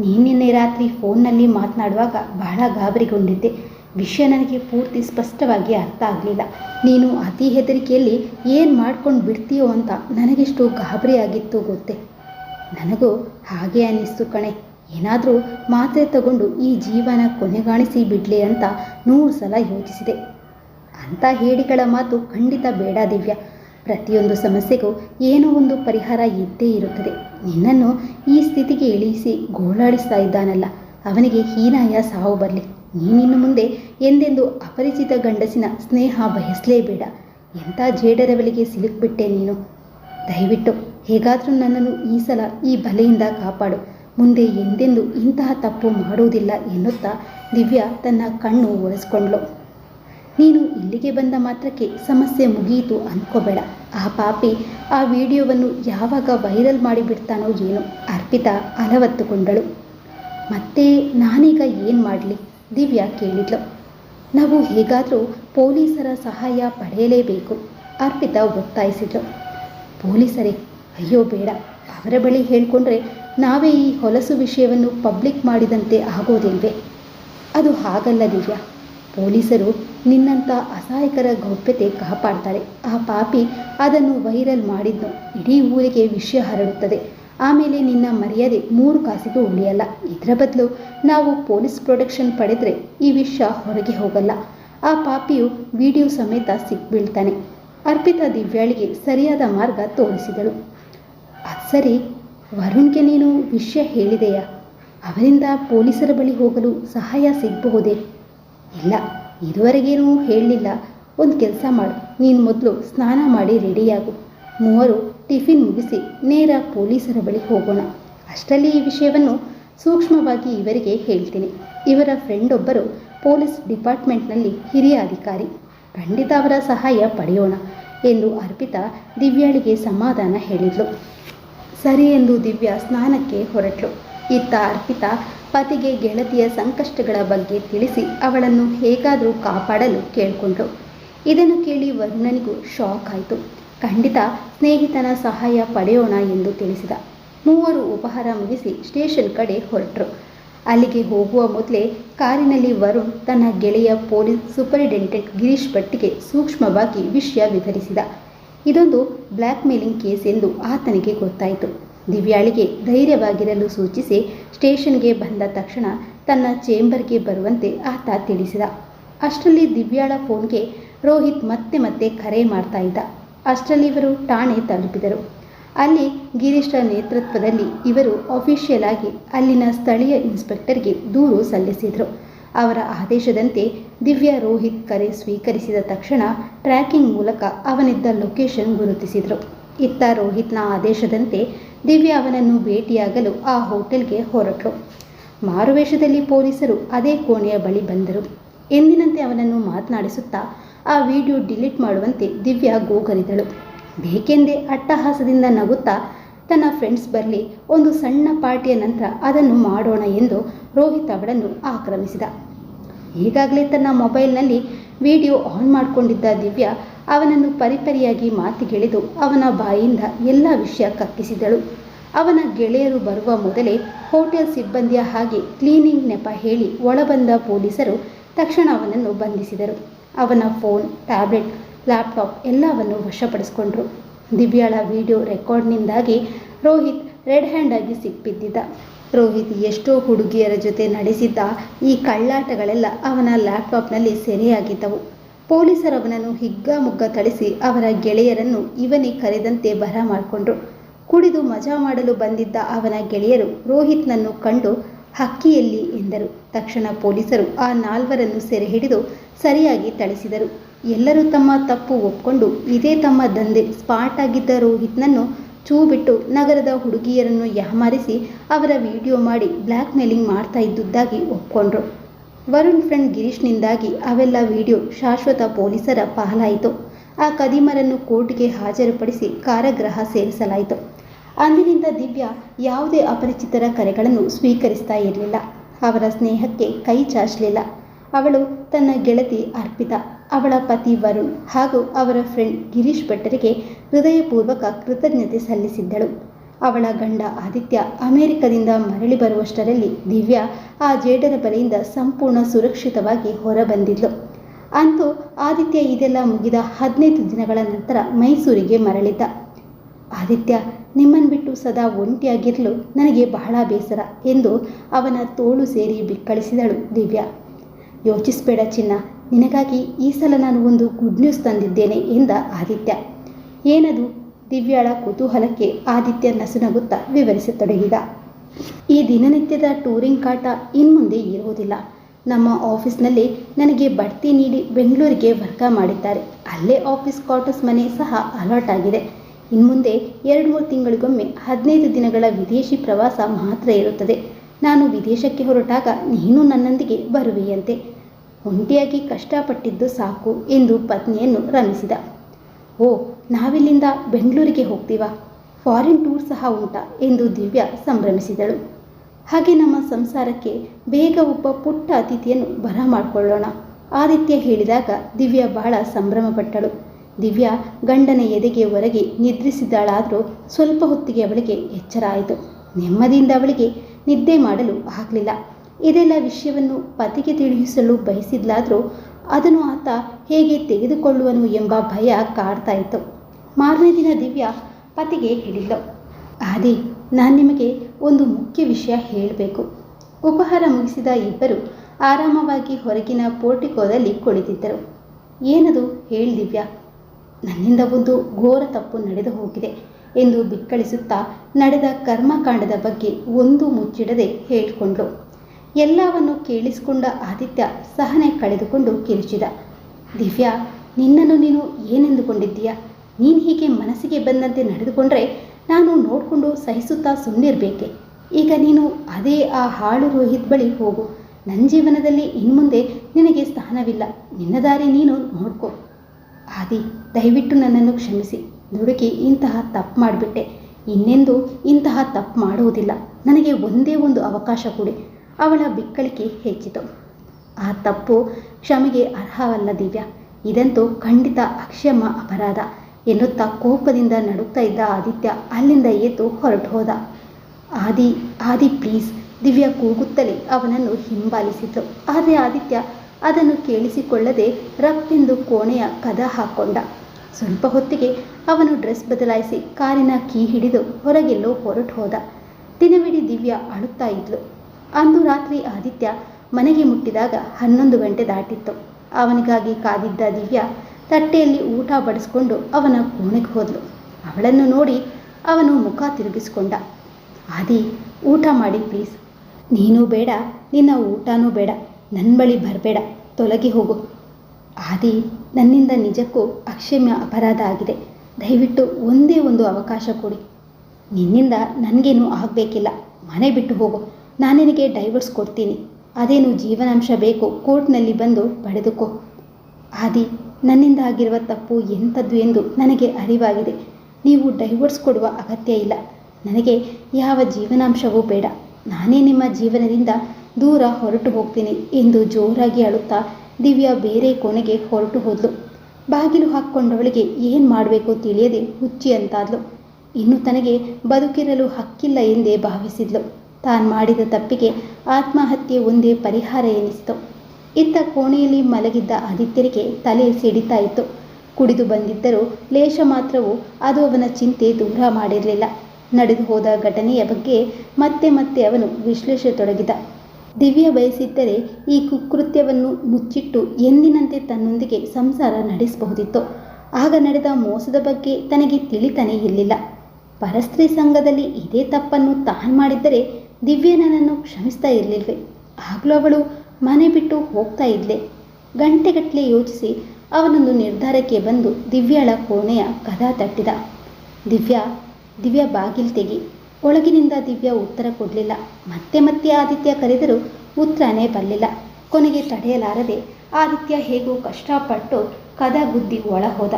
ನೀನು ನಿನ್ನೆ ರಾತ್ರಿ ಫೋನ್ನಲ್ಲಿ ಮಾತನಾಡುವಾಗ ಬಹಳ ಗಾಬರಿಗೊಂಡಿದ್ದೆ. ವಿಷಯ ನನಗೆ ಪೂರ್ತಿ ಸ್ಪಷ್ಟವಾಗಿ ಅರ್ಥ ಆಗಲಿಲ್ಲ. ನೀನು ಅತಿ ಹೆದರಿಕೆಯಲ್ಲಿ ಏನು ಮಾಡ್ಕೊಂಡು ಬಿಡ್ತೀಯೋ ಅಂತ ನನಗೆಷ್ಟು ಗಾಬರಿಯಾಗಿತ್ತು ಗೊತ್ತೇ. ನನಗೂ ಹಾಗೆ ಅನ್ನಿಸ್ತು ಕಣೆ. ಏನಾದರೂ ಮಾತ್ರೆ ತಗೊಂಡು ಈ ಜೀವನ ಕೊನೆಗಾಣಿಸಿ ಬಿಡಲಿ ಅಂತ ನೂರು ಸಲ ಯೋಚಿಸಿದೆ. ಅಂಥ ಹೇಳಿಗಳ ಮಾತು ಖಂಡಿತ ಬೇಡ ದಿವ್ಯ. ಪ್ರತಿಯೊಂದು ಸಮಸ್ಯೆಗೂ ಏನೋ ಒಂದು ಪರಿಹಾರ ಇದ್ದೇ ಇರುತ್ತದೆ. ನಿನ್ನನ್ನು ಈ ಸ್ಥಿತಿಗೆ ಇಳಿಸಿ ಗೋಳಾಡಿಸ್ತಾ ಇದ್ದಾನಲ್ಲ, ಅವನಿಗೆ ಹೀನಾಯ ಸಾವು ಬರಲಿ. ನೀನಿನ್ನು ಮುಂದೆ ಎಂದೆಂದು ಅಪರಿಚಿತ ಗಂಡಸಿನ ಸ್ನೇಹ ಬಯಸಲೇಬೇಡ. ಎಂಥ ಜೇಡರ ಬಳಿಗೆ ಸಿಲುಕ್ಬಿಟ್ಟೆ ನೀನು? ದಯವಿಟ್ಟು ಹೇಗಾದರೂ ನನ್ನನ್ನು ಈ ಸಲ ಈ ಬಲೆಯಿಂದ ಕಾಪಾಡು. ಮುಂದೆ ಎಂದೆಂದು ಇಂತಹ ತಪ್ಪು ಮಾಡುವುದಿಲ್ಲ ಎನ್ನುತ್ತಾ ದಿವ್ಯಾ ತನ್ನ ಕಣ್ಣು ಒರೆಸ್ಕೊಂಡ್ಳು. ನೀನು ಇಲ್ಲಿಗೆ ಬಂದ ಮಾತ್ರಕ್ಕೆ ಸಮಸ್ಯೆ ಮುಗಿಯಿತು ಅಂದ್ಕೋಬೇಡ ಆ ಪಾಪಿ ಆ ವಿಡಿಯೋವನ್ನು ಯಾವಾಗ ವೈರಲ್ ಮಾಡಿಬಿಡ್ತಾನೋ ಏನೋ ಅರ್ಪಿತಾ ಅಲವತ್ತುಕೊಂಡಳು ಮತ್ತೆ ನಾನೀಗ ಏನು ಮಾಡಲಿ? ದಿವ್ಯಾ ಕೇಳಿದ್ಲು. ನಾವು ಹೇಗಾದರೂ ಪೊಲೀಸರ ಸಹಾಯ ಪಡೆಯಲೇಬೇಕು ಅರ್ಪಿತಾ ಒತ್ತಾಯಿಸಿದ್ಲು. ಪೊಲೀಸರೇ, ಅಯ್ಯೋ ಬೇಡ. ಅವರ ಬಳಿ ಹೇಳಿಕೊಂಡ್ರೆ ನಾವೇ ಈ ಹೊಲಸು ವಿಷಯವನ್ನು ಪಬ್ಲಿಕ್ ಮಾಡಿದಂತೆ ಆಗೋದಿಲ್ವೇ? ಅದು ಹಾಗಲ್ಲ ದಿವ್ಯಾ. ಪೊಲೀಸರು ನಿನ್ನಂಥ ಅಸಹಾಯಕರ ಗೌಪ್ಯತೆ ಕಾಪಾಡ್ತಾರೆ. ಆ ಪಾಪಿ ಅದನ್ನು ವೈರಲ್ ಮಾಡಿದ್ದು ಇಡೀ ಊರಿಗೆ ವಿಷಯ ಹರಡುತ್ತದೆ. ಆಮೇಲೆ ನಿನ್ನ ಮರ್ಯಾದೆ ಮೂರು ಕಾಸಿಗೂ ಉಳಿಯಲ್ಲ. ಇದರ ಬದಲು ನಾವು ಪೊಲೀಸ್ ಪ್ರೊಟೆಕ್ಷನ್ ಪಡೆದರೆ ಈ ವಿಷಯ ಹೊರಗೆ ಹೋಗಲ್ಲ. ಆ ಪಾಪಿಯು ವಿಡಿಯೋ ಸಮೇತ ಸಿಕ್ಬೀಳ್ತಾನೆ. ಅರ್ಪಿತಾ ದಿವ್ಯಾಳಿಗೆ ಸರಿಯಾದ ಮಾರ್ಗ ತೋರಿಸಿದಳು. ಅದು ಸರಿ, ವರುಣ್ಗೆ ನೀನು ವಿಷಯ ಹೇಳಿದೆಯಾ? ಅವರಿಂದ ಪೊಲೀಸರ ಬಳಿ ಹೋಗಲು ಸಹಾಯ ಸಿಗಬಹುದೇ? ಇಲ್ಲ, ಇದುವರೆಗೇನೂ ಹೇಳಲಿಲ್ಲ. ಒಂದು ಕೆಲಸ ಮಾಡು, ನೀನು ಮೊದಲು ಸ್ನಾನ ಮಾಡಿ ರೆಡಿಯಾಗು. ಮೂವರು ಟಿಫಿನ್ ಮುಗಿಸಿ ನೇರ ಪೊಲೀಸರ ಬಳಿ ಹೋಗೋಣ. ಅಷ್ಟರಲ್ಲಿ ಈ ವಿಷಯವನ್ನು ಸೂಕ್ಷ್ಮವಾಗಿ ಇವರಿಗೆ ಹೇಳ್ತೀನಿ. ಇವರ ಫ್ರೆಂಡ್ ಒಬ್ಬರು ಪೊಲೀಸ್ ಡಿಪಾರ್ಟ್ಮೆಂಟ್ನಲ್ಲಿ ಹಿರಿಯ ಅಧಿಕಾರಿ. ಖಂಡಿತ ಅವರ ಸಹಾಯ ಪಡೆಯೋಣ ಎಂದು ಅರ್ಪಿತಾ ದಿವ್ಯಾಳಿಗೆ ಸಮಾಧಾನ ಹೇಳಿದ್ಲು. ಸರಿ ಎಂದು ದಿವ್ಯಾ ಸ್ನಾನಕ್ಕೆ ಹೊರಟಳು ಇತ್ತ ಅರ್ಪಿತಾ ಪತಿಗೆ ಗೆಳತಿಯ ಸಂಕಷ್ಟಗಳ ಬಗ್ಗೆ ತಿಳಿಸಿ ಅವಳನ್ನು ಹೇಗಾದರೂ ಕಾಪಾಡಲು ಕೇಳಿಕೊಂಡ್ರು. ಇದನ್ನು ಕೇಳಿ ವರುಣನಿಗೂ ಶಾಕ್ ಆಯಿತು. ಖಂಡಿತ ಸ್ನೇಹಿತನ ಸಹಾಯ ಪಡೆಯೋಣ ಎಂದು ತಿಳಿಸಿದ. ಮೂವರು ಉಪಹಾರ ಮುಗಿಸಿ ಸ್ಟೇಷನ್ ಕಡೆ ಹೊರಟರು. ಅಲ್ಲಿಗೆ ಹೋಗುವ ಮೊದಲೇ ಕಾರಿನಲ್ಲಿ ವರುಣ್ ತನ್ನ ಗೆಳೆಯ ಪೊಲೀಸ್ ಸೂಪರಿಂಟೆಂಡೆಂಟ್ ಗಿರೀಶ್ ಭಟ್ಗೆ ಸೂಕ್ಷ್ಮವಾಗಿ ವಿಷಯ ವಿವರಿಸಿದ. ಇದೊಂದು ಬ್ಲ್ಯಾಕ್ ಮೇಲಿಂಗ್ ಕೇಸ್ ಎಂದು ಆತನಿಗೆ ಗೊತ್ತಾಯಿತು. ದಿವ್ಯಾಳಿಗೆ ಧೈರ್ಯವಾಗಿರಲು ಸೂಚಿಸಿ ಸ್ಟೇಷನ್ಗೆ ಬಂದ ತಕ್ಷಣ ತನ್ನ ಚೇಂಬರ್ಗೆ ಬರುವಂತೆ ಆತ ತಿಳಿಸಿದ. ಅಷ್ಟರಲ್ಲಿ ದಿವ್ಯಾಳ ಫೋನ್ಗೆ ರೋಹಿತ್ ಮತ್ತೆ ಮತ್ತೆ ಕರೆ ಮಾಡ್ತಾ ಇದ್ದ. ಅಷ್ಟರಲ್ಲಿ ಇವರು ಠಾಣೆ ತಲುಪಿದರು. ಅಲ್ಲಿ ಗಿರೀಶ್ರ ನೇತೃತ್ವದಲ್ಲಿ ಇವರು ಅಫಿಷಿಯಲ್ ಆಗಿ ಅಲ್ಲಿನ ಸ್ಥಳೀಯ ಇನ್ಸ್ಪೆಕ್ಟರ್ಗೆ ದೂರು ಸಲ್ಲಿಸಿದರು. ಅವರ ಆದೇಶದಂತೆ ದಿವ್ಯಾ ರೋಹಿತ್ ಕರೆ ಸ್ವೀಕರಿಸಿದ ತಕ್ಷಣ ಟ್ರ್ಯಾಕಿಂಗ್ ಮೂಲಕ ಅವನಿದ್ದ ಲೊಕೇಶನ್ ಗುರುತಿಸಿದರು. ಇತ್ತ ರೋಹಿತ್ನ ಆದೇಶದಂತೆ ದಿವ್ಯಾ ಅವನನ್ನು ಭೇಟಿಯಾಗಲು ಆ ಹೋಟೆಲ್ಗೆ ಹೊರಟರು. ಮಾರುವೇಷದಲ್ಲಿ ಪೊಲೀಸರು ಅದೇ ಕೋಣೆಯ ಬಳಿ ಬಂದರು. ಎಂದಿನಂತೆ ಅವನನ್ನು ಮಾತನಾಡಿಸುತ್ತಾ ಆ ವಿಡಿಯೋ ಡಿಲೀಟ್ ಮಾಡುವಂತೆ ದಿವ್ಯಾ ಗೋಗರಿದಳು. ಬೇಕೆಂದೇ ಅಟ್ಟಹಾಸದಿಂದ ನಗುತ್ತಾ ತನ್ನ ಫ್ರೆಂಡ್ಸ್ ಬರಲಿ, ಒಂದು ಸಣ್ಣ ಪಾರ್ಟಿಯ ನಂತರ ಅದನ್ನು ಮಾಡೋಣ ಎಂದು ರೋಹಿತ್ ಅವಳನ್ನು ಆಕ್ರಮಿಸಿದ. ಈಗಾಗಲೇ ತನ್ನ ಮೊಬೈಲ್ನಲ್ಲಿ ವಿಡಿಯೋ ಆನ್ ಮಾಡಿಕೊಂಡಿದ್ದ ದಿವ್ಯಾ ಅವನನ್ನು ಪರಿಪರಿಯಾಗಿ ಮಾತಿಗೆಳೆದು ಅವನ ಬಾಯಿಂದ ಎಲ್ಲ ವಿಷಯ ಕಕ್ಕಿಸಿದಳು. ಅವನ ಗೆಳೆಯರು ಬರುವ ಮೊದಲೇ ಹೋಟೆಲ್ ಸಿಬ್ಬಂದಿಯ ಹಾಗೆ ಕ್ಲೀನಿಂಗ್ ನೆಪ ಹೇಳಿ ಒಳಬಂದ ಪೊಲೀಸರು ತಕ್ಷಣ ಅವನನ್ನು ಬಂಧಿಸಿದರು. ಅವನ ಫೋನ್, ಟ್ಯಾಬ್ಲೆಟ್, ಲ್ಯಾಪ್ಟಾಪ್ ಎಲ್ಲವನ್ನು ವಶಪಡಿಸಿಕೊಂಡರು. ದಿವ್ಯಾಳ ವಿಡಿಯೋ ರೆಕಾರ್ಡ್ನಿಂದಾಗಿ ರೋಹಿತ್ ರೆಡ್ ಹ್ಯಾಂಡ್ ಆಗಿ ಸಿಕ್ಬಿದ್ದಿದ್ದ. ರೋಹಿತ್ ಎಷ್ಟೋ ಹುಡುಗಿಯರ ಜೊತೆ ನಡೆಸಿದ್ದ ಈ ಕಳ್ಳಾಟಗಳೆಲ್ಲ ಅವನ ಲ್ಯಾಪ್ಟಾಪ್ನಲ್ಲಿ ಸೆರೆಯಾಗಿದ್ದವು. ಪೊಲೀಸರು ಅವನನ್ನು ಹಿಗ್ಗಾಮುಗ್ಗ ಥಳಿಸಿ ಅವರ ಗೆಳೆಯರನ್ನು ಇವನೇ ಕರೆದಂತೆ ಬರ ಮಾಡಿಕೊಂಡ್ರು. ಕುಡಿದು ಮಜಾ ಮಾಡಲು ಬಂದಿದ್ದ ಅವನ ಗೆಳೆಯರು ರೋಹಿತ್ನನ್ನು ಕಂಡು ಹಕ್ಕಿಯಲ್ಲಿ ಎಂದರು. ತಕ್ಷಣ ಪೊಲೀಸರು ಆ ನಾಲ್ವರನ್ನು ಸೆರೆ ಹಿಡಿದು ಸರಿಯಾಗಿ ಥಳಿಸಿದರು. ಎಲ್ಲರೂ ತಮ್ಮ ತಪ್ಪು ಒಪ್ಕೊಂಡು ಇದೇ ತಮ್ಮ ದಂಧೆ. ಸ್ಪಾಟ್ ಆಗಿದ್ದ ರೋಹಿತ್ನನ್ನು ಚೂ ಬಿಟ್ಟು ನಗರದ ಹುಡುಗಿಯರನ್ನು ಯಾಮಾರಿಸಿ ಅವರ ವಿಡಿಯೋ ಮಾಡಿ ಬ್ಲ್ಯಾಕ್ ಮೇಲಿಂಗ್ ಮಾಡ್ತಾ ಇದ್ದುದಾಗಿ ಒಪ್ಕೊಂಡ್ರು. ವರುಣ್ ಫ್ರೆಂಡ್ ಗಿರೀಶ್ನಿಂದಾಗಿ ಅವೆಲ್ಲ ವಿಡಿಯೋ ಶಾಶ್ವತ ಪೊಲೀಸರ ಪಾಲಾಯಿತು. ಆ ಕದೀಮರನ್ನು ಕೋರ್ಟ್ಗೆ ಹಾಜರುಪಡಿಸಿ ಕಾರಾಗೃಹ ಸೇರಿಸಲಾಯಿತು. ಅಂದಿನಿಂದ ದಿವ್ಯಾ ಯಾವುದೇ ಅಪರಿಚಿತರ ಕರೆಗಳನ್ನು ಸ್ವೀಕರಿಸ್ತಾ ಇರಲಿಲ್ಲ. ಅವರ ಸ್ನೇಹಕ್ಕೆ ಕೈ ಚಾಚಲಿಲ್ಲ. ಅವಳು ತನ್ನ ಗೆಳತಿ ಅರ್ಪಿತ, ಅವಳ ಪತಿ ವರುಣ್ ಹಾಗೂ ಅವರ ಫ್ರೆಂಡ್ ಗಿರೀಶ್ ಭಟ್ಟರಿಗೆ ಹೃದಯಪೂರ್ವಕ ಕೃತಜ್ಞತೆ ಸಲ್ಲಿಸಿದ್ದಳು. ಅವಳ ಗಂಡ ಆದಿತ್ಯ ಅಮೆರಿಕದಿಂದ ಮರಳಿ ಬರುವಷ್ಟರಲ್ಲಿ ದಿವ್ಯಾ ಆ ಜೇಡರ ಬಲೆಯಿಂದ ಸಂಪೂರ್ಣ ಸುರಕ್ಷಿತವಾಗಿ ಹೊರಬಂದಿದ್ಲು. ಅಂತೂ ಆದಿತ್ಯ ಇದೆಲ್ಲ ಮುಗಿದ ಹದಿನೈದು ದಿನಗಳ ನಂತರ ಮೈಸೂರಿಗೆ ಮರಳಿದ್ದ. ಆದಿತ್ಯ ನಿಮ್ಮನ್ನು ಬಿಟ್ಟು ಸದಾ ಒಂಟಿಯಾಗಿರಲು, ನನಗೆ ಬಹಳ ಬೇಸರ ಎಂದು ಅವನ ತೋಳು ಸೇರಿ ಬಿಕ್ಕಳಿಸಿದಳು ದಿವ್ಯಾ. ಯೋಚಿಸಬೇಡ ಚಿನ್ನ, ನಿನಗಾಗಿ ಈ ಸಲ ನಾನು ಒಂದು ಗುಡ್ ನ್ಯೂಸ್ ತಂದಿದ್ದೇನೆ ಎಂದ ಆದಿತ್ಯ. ಏನದು? ದಿವ್ಯಾಳ ಕುತೂಹಲಕ್ಕೆ ಆದಿತ್ಯ ನಸುನಗುತ್ತಾ ವಿವರಿಸತೊಡಗಿದ. ಈ ದಿನನಿತ್ಯದ ಟೂರಿಂಗ್ ಕಾಟ ಇನ್ಮುಂದೆ ಇರುವುದಿಲ್ಲ. ನಮ್ಮ ಆಫೀಸ್ನಲ್ಲಿ ನನಗೆ ಬಡ್ತಿ ನೀಡಿ ಬೆಂಗಳೂರಿಗೆ ವರ್ಗ ಮಾಡಿದ್ದಾರೆ. ಅಲ್ಲೇ ಆಫೀಸ್ ಕ್ವಾರ್ಟರ್ಸ್ ಮನೆ ಸಹ ಅಲರ್ಟ್ ಆಗಿದೆ ಇನ್ಮುಂದೆ ಎರಡು ಮೂರು ತಿಂಗಳಿಗೊಮ್ಮೆ ಹದಿನೈದು ದಿನಗಳ ವಿದೇಶಿ ಪ್ರವಾಸ ಮಾತ್ರ ಇರುತ್ತದೆ. ನಾನು ವಿದೇಶಕ್ಕೆ ಹೊರಟಾಗ ನೀನು ನನ್ನೊಂದಿಗೆ ಬರುವೆಯಂತೆ. ಒಂಟಿಯಾಗಿ ಕಷ್ಟಪಟ್ಟಿದ್ದು ಸಾಕು ಎಂದು ಪತ್ನಿಯನ್ನು ರಮಿಸಿದ. ಓ, ನಾವಿಲ್ಲಿಂದ ಬೆಂಗಳೂರಿಗೆ ಹೋಗ್ತೀವಾ? ಫಾರಿನ್ ಟೂರ್ ಸಹ ಉಂಟಾ ಎಂದು ದಿವ್ಯ ಸಂಭ್ರಮಿಸಿದಳು. ಹಾಗೆ ನಮ್ಮ ಸಂಸಾರಕ್ಕೆ ಬೇಗ ಒಬ್ಬ ಪುಟ್ಟ ಅತಿಥಿಯನ್ನು ಬರ ಮಾಡಿಕೊಳ್ಳೋಣ. ಆದಿತ್ಯ ಹೇಳಿದಾಗ ದಿವ್ಯ ಬಹಳ ಸಂಭ್ರಮಪಟ್ಟಳು. ದಿವ್ಯ ಗಂಡನ ಎದೆಗೆ ಹೊರಗೆ ನಿದ್ರಿಸಿದ್ದಾಳಾದರೂ ಸ್ವಲ್ಪ ಹೊತ್ತಿಗೆ ಅವಳಿಗೆ ಎಚ್ಚರ ಆಯಿತು. ನೆಮ್ಮದಿಯಿಂದ ಅವಳಿಗೆ ನಿದ್ದೆ ಮಾಡಲು ಆಗಲಿಲ್ಲ. ಇದೆಲ್ಲ ವಿಷಯವನ್ನು ಪತಿಗೆ ತಿಳಿಸಲು ಬಯಸಿದ್ಲಾದರೂ ಅದನ್ನು ಆತ ಹೇಗೆ ತೆಗೆದುಕೊಳ್ಳುವನು ಎಂಬ ಭಯ ಕಾಡ್ತಾ ಇತ್ತು ಮಾರನೇ ದಿನ ದಿವ್ಯಾ ಪತಿಗೆ ಹೇಳಿದ್ಲು, ಆದಿ, ನಾನು ನಿಮಗೆ ಒಂದು ಮುಖ್ಯ ವಿಷಯ ಹೇಳಬೇಕು. ಉಪಹಾರ ಮುಗಿಸಿದ ಇಬ್ಬರು ಆರಾಮವಾಗಿ ಹೊರಗಿನ ಪೋರ್ಟಿಕೋದಲ್ಲಿ ಕುಳಿತಿದ್ದರು. ಏನದು ಹೇಳಿ ದಿವ್ಯ. ನನ್ನಿಂದ ಒಂದು ಘೋರ ತಪ್ಪು ನಡೆದು ಹೋಗಿದೆ ಎಂದು ಬಿಕ್ಕಳಿಸುತ್ತಾ ನಡೆದ ಕರ್ಮಕಾಂಡದ ಬಗ್ಗೆ ಒಂದು ಮುಚ್ಚಿಡದೆ ಹೇಳಿಕೊಂಡ್ಳು. ಎಲ್ಲವನ್ನು ಕೇಳಿಸಿಕೊಂಡ ಆದಿತ್ಯ ಸಹನೆ ಕಳೆದುಕೊಂಡು ಕಿರುಚಿದ. ದಿವ್ಯಾ, ನಿನ್ನನ್ನು ನೀನು ಏನೆಂದುಕೊಂಡಿದ್ದೀಯಾ? ನೀನು ಹೀಗೆ ಮನಸ್ಸಿಗೆ ಬಂದಂತೆ ನಡೆದುಕೊಂಡ್ರೆ ನಾನು ನೋಡಿಕೊಂಡು ಸಹಿಸುತ್ತಾ ಸುಮ್ಮನಿರ್ಬೇಕೆ ಈಗ ನೀನು ಅದೇ ಆ ಹಾಳು ರೋಹಿತ್ ಬಳಿ ಹೋಗು. ನನ್ನ ಜೀವನದಲ್ಲಿ ಇನ್ಮುಂದೆ ನಿನಗೆ ಸ್ಥಾನವಿಲ್ಲ. ನಿನ್ನ ದಾರಿ ನೀನು ನೋಡ್ಕೋ. ಆದಿ, ದಯವಿಟ್ಟು ನನ್ನನ್ನು ಕ್ಷಮಿಸಿ. ದುಡುಕಿ ಇಂತಹ ತಪ್ಪು ಮಾಡಿಬಿಟ್ಟೆ. ಇನ್ನೆಂದು ಇಂತಹ ತಪ್ಪು ಮಾಡುವುದಿಲ್ಲ. ನನಗೆ ಒಂದೇ ಒಂದು ಅವಕಾಶ ಕೊಡಿ. ಅವಳ ಬಿಕ್ಕಳಿಕೆ ಹೆಚ್ಚಿತು. ಆ ತಪ್ಪು ಕ್ಷಮೆಗೆ ಅರ್ಹವಲ್ಲ ದಿವ್ಯ. ಇದಂತೂ ಖಂಡಿತ ಅಕ್ಷಮ ಅಪರಾಧ ಎನ್ನುತ್ತಾ ಕೋಪದಿಂದ ನಡುಕ್ತಾ ಇದ್ದ ಆದಿತ್ಯ ಅಲ್ಲಿಂದ ಎದ್ದು ಹೊರಟು ಹೋದ. ಆದಿ ಆದಿ ಪ್ಲೀಸ್ ದಿವ್ಯ ಕೂಗುತ್ತಲೇ ಅವನನ್ನು ಹಿಂಬಾಲಿಸಿತು. ಆದರೆ ಆದಿತ್ಯ ಅದನ್ನು ಕೇಳಿಸಿಕೊಳ್ಳದೆ ರಪ್ಪೆಂದು ಕೋಣೆಯ ಕದ ಹಾಕ್ಕೊಂಡ ಸ್ವಲ್ಪ ಹೊತ್ತಿಗೆ ಅವನು ಡ್ರೆಸ್ ಬದಲಾಯಿಸಿ ಕಾರಿನ ಕೀ ಹಿಡಿದು ಹೊರಗೆಲ್ಲೋ ಹೊರಟು ಹೋದ. ದಿನವಿಡೀ ದಿವ್ಯ ಅಳುತ್ತಾ ಇದ್ಲು. ಅಂದು ರಾತ್ರಿ ಆದಿತ್ಯ ಮನೆಗೆ ಮುಟ್ಟಿದಾಗ ಹನ್ನೊಂದು ಗಂಟೆ ದಾಟಿತ್ತು. ಅವನಿಗಾಗಿ ಕಾದಿದ್ದ ದಿವ್ಯ ತಟ್ಟೆಯಲ್ಲಿ ಊಟ ಬಡಿಸ್ಕೊಂಡು ಅವನ ಕೋಣೆಗೆ ಹೋದ್ಲು. ಅವಳನ್ನು ನೋಡಿ ಅವನು ಮುಖ ತಿರುಗಿಸ್ಕೊಂಡ. ಆದಿ, ಊಟ ಮಾಡಿ ಪ್ಲೀಸ್ ನೀನು ಬೇಡ, ನಿನ್ನ ಊಟನೂ ಬೇಡ ನನ್ನ ಬಳಿ ಬರಬೇಡ, ತೊಲಗಿ ಹೋಗು. ಆದಿ, ನನ್ನಿಂದ ನಿಜಕ್ಕೂ ಅಕ್ಷಮ್ಯ ಅಪರಾಧ ಆಗಿದೆ. ದಯವಿಟ್ಟು ಒಂದೇ ಒಂದು ಅವಕಾಶ ಕೊಡಿ. ನಿನ್ನಿಂದ ನನಗೇನು ಆಗಬೇಕಿಲ್ಲ. ಮನೆ ಬಿಟ್ಟು ಹೋಗು. ನಾನು ನಿನಗೆ ಡೈವರ್ಸ್ ಕೊಡ್ತೀನಿ. ಅದೇನು ಜೀವನಾಂಶ ಬೇಕು? ಕೋರ್ಟ್ನಲ್ಲಿ ಬಂದು ಪಡೆದುಕೋ ಆದಿ, ನನ್ನಿಂದ ಆಗಿರುವ ತಪ್ಪು ಎಂಥದ್ದು ಎಂದು ನನಗೆ ಅರಿವಾಗಿದೆ. ನೀವು ಡೈವರ್ಸ್ ಕೊಡುವ ಅಗತ್ಯ ಇಲ್ಲ. ನನಗೆ ಯಾವ ಜೀವನಾಂಶವೂ ಬೇಡ. ನಾನೇ ನಿಮ್ಮ ಜೀವನದಿಂದ ದೂರ ಹೊರಟು ಹೋಗ್ತೀನಿ ಎಂದು ಜೋರಾಗಿ ಅಳುತ್ತಾ ದಿವ್ಯಾ ಬೇರೆ ಕೋಣೆಗೆ ಹೊರಟು ಹೋದ್ಲು. ಬಾಗಿಲು ಹಾಕ್ಕೊಂಡವಳಿಗೆ ಏನು ಮಾಡಬೇಕು ತಿಳಿಯದೆ ಹುಚ್ಚಿ ಅಂತಾದ್ಲು. ಇನ್ನು ತನಗೆ ಬದುಕಿರಲು ಹಕ್ಕಿಲ್ಲ ಎಂದೇ ಭಾವಿಸಿದ್ಲು. ತಾನು ಮಾಡಿದ ತಪ್ಪಿಗೆ ಆತ್ಮಹತ್ಯೆ ಒಂದೇ ಪರಿಹಾರ ಎನಿಸಿತು. ಇತ್ತ ಕೋಣೆಯಲ್ಲಿ ಮಲಗಿದ್ದ ಆದಿತ್ಯರಿಗೆ ತಲೆ ಸಿಡಿತಾ ಇತ್ತು. ಕುಡಿದು ಬಂದಿದ್ದರೂ ಲೇಷ ಮಾತ್ರವೂ ಅದು ಅವನ ಚಿಂತೆ ದೂರ ಮಾಡಿರಲಿಲ್ಲ. ನಡೆದು ಹೋದ ಘಟನೆಯ ಬಗ್ಗೆ ಮತ್ತೆ ಮತ್ತೆ ಅವನು ವಿಶ್ಲೇಷಿಸತೊಡಗಿದ. ದಿವ್ಯ ಬಯಸಿದ್ದರೆ ಈ ಕುಕೃತ್ಯವನ್ನು ಮುಚ್ಚಿಟ್ಟು ಎಂದಿನಂತೆ ತನ್ನೊಂದಿಗೆ ಸಂಸಾರ ನಡೆಸಬಹುದಿತ್ತು. ಆಗ ನಡೆದ ಮೋಸದ ಬಗ್ಗೆ ತನಗೆ ತಿಳಿತನೇ ಇರಲಿಲ್ಲ. ಪರಸ್ತ್ರೀ ಸಂಘದಲ್ಲಿ ಇದೇ ತಪ್ಪನ್ನು ತಾನು ಮಾಡಿದ್ದರೆ ದಿವ್ಯ ನನ್ನನ್ನು ಕ್ಷಮಿಸ್ತಾ ಇರಲಿಲ್ವೇ? ಆಗಲೂ ಅವಳು ಮನೆ ಬಿಟ್ಟು ಹೋಗ್ತಾ ಇದ್ಲೆ. ಗಂಟೆಗಟ್ಟಲೆ ಯೋಚಿಸಿ ಅವನೊಂದು ನಿರ್ಧಾರಕ್ಕೆ ಬಂದು ದಿವ್ಯಾಳ ಕೋಣೆಯ ಕದ ತಟ್ಟಿದ. ದಿವ್ಯಾ, ದಿವ್ಯ ಬಾಗಿಲು ತೆಗಿ. ಒಳಗಿನಿಂದ ದಿವ್ಯ ಉತ್ತರ ಕೊಡಲಿಲ್ಲ. ಮತ್ತೆ ಮತ್ತೆ ಆದಿತ್ಯ ಕರೆದರೂ ಉತ್ತರನೇ ಬರಲಿಲ್ಲ. ಕೊನೆಗೆ ತಡೆಯಲಾರದೆ ಆದಿತ್ಯ ಹೇಗೂ ಕಷ್ಟಪಟ್ಟು ಕದ ಗುದ್ದಿ ಒಳ ಹೋದ.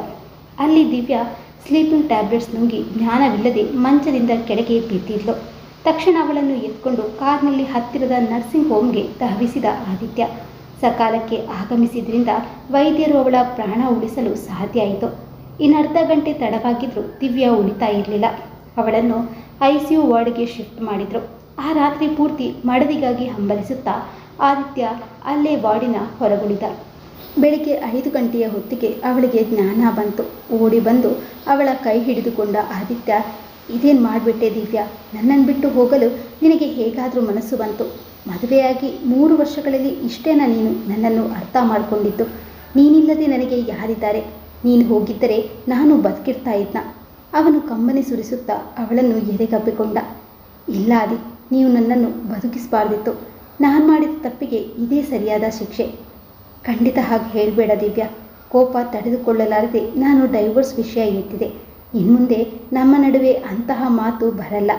ಅಲ್ಲಿ ದಿವ್ಯಾ ಸ್ಲೀಪಿಂಗ್ ಟ್ಯಾಬ್ಲೆಟ್ಸ್ ನುಂಗಿ ಜ್ಞಾನವಿಲ್ಲದೆ ಮಂಚದಿಂದ ಕೆಳಗೆ ಬಿದ್ದಿದ್ಲು. ತಕ್ಷಣ ಅವಳನ್ನು ಎತ್ಕೊಂಡು ಕಾರ್ನಲ್ಲಿ ಹತ್ತಿರದ ನರ್ಸಿಂಗ್ ಹೋಮ್ಗೆ ತಹವಿಸಿದ ಆದಿತ್ಯ. ಸಕಾಲಕ್ಕೆ ಆಗಮಿಸಿದ್ರಿಂದ ವೈದ್ಯರು ಅವಳ ಪ್ರಾಣ ಉಳಿಸಲು ಸಾಧ್ಯ ಆಯಿತು. ಇನ್ನರ್ಧ ಗಂಟೆ ತಡವಾಗಿದ್ರೂ ದಿವ್ಯಾ ಉಳಿತಾ ಇರಲಿಲ್ಲ. ಅವಳನ್ನು ಐ ಸಿ ಯು ವಾರ್ಡ್ಗೆ ಶಿಫ್ಟ್ ಮಾಡಿದರು. ಆ ರಾತ್ರಿ ಪೂರ್ತಿ ಮಡದಿಗಾಗಿ ಹಂಬಲಿಸುತ್ತಾ ಆದಿತ್ಯ ಅಲ್ಲೇ ವಾರ್ಡಿನ ಹೊರಗುಳಿದ. ಬೆಳಿಗ್ಗೆ ಐದು ಗಂಟೆಯ ಹೊತ್ತಿಗೆ ಅವಳಿಗೆ ಜ್ಞಾನ ಬಂತು. ಓಡಿ ಬಂದು ಅವಳ ಕೈ ಹಿಡಿದುಕೊಂಡ ಆದಿತ್ಯ ಇದೇನು ಮಾಡಿಬಿಟ್ಟೆ ದಿವ್ಯಾ? ನನ್ನನ್ನು ಬಿಟ್ಟು ಹೋಗಲು ನಿನಗೆ ಹೇಗಾದರೂ ಮನಸ್ಸು ಬಂತು. ಮದುವೆಯಾಗಿ ಮೂರು ವರ್ಷಗಳಲ್ಲಿ ಇಷ್ಟೇನ ನೀನು? ನನ್ನನ್ನು ಅರ್ಥ ಮಾಡಿಕೊಂಡಿದ್ದು. ನೀನಿಲ್ಲದೆ ನನಗೆ ಯಾರಿದ್ದಾರೆ? ನೀನು ಹೋಗಿದ್ದರೆ ನಾನು ಬದುಕಿರ್ತಾ ಇದ್ನ. ಅವನು ಕಮ್ಮನೆ ಸುರಿಸುತ್ತಾ ಅವಳನ್ನು ಎದೆಗಪ್ಪಿಕೊಂಡ ಇಲ್ಲ ಅದಿ ನೀವು ನನ್ನನ್ನು ಬದುಕಿಸಬಾರ್ದಿತ್ತು. ನಾನು ಮಾಡಿದ ತಪ್ಪಿಗೆ ಇದೇ ಸರಿಯಾದ ಶಿಕ್ಷೆ. ಖಂಡಿತ ಹಾಗೆ ಹೇಳಬೇಡ ದಿವ್ಯಾ. ಕೋಪ ತಡೆದುಕೊಳ್ಳಲಾರದೆ ನಾನು ಡೈವರ್ಸ್ ವಿಷಯ ಎತ್ತಿದೆ. ಇನ್ಮುಂದೆ ನಮ್ಮ ನಡುವೆ ಅಂತಹ ಮಾತು ಬರಲ್ಲ.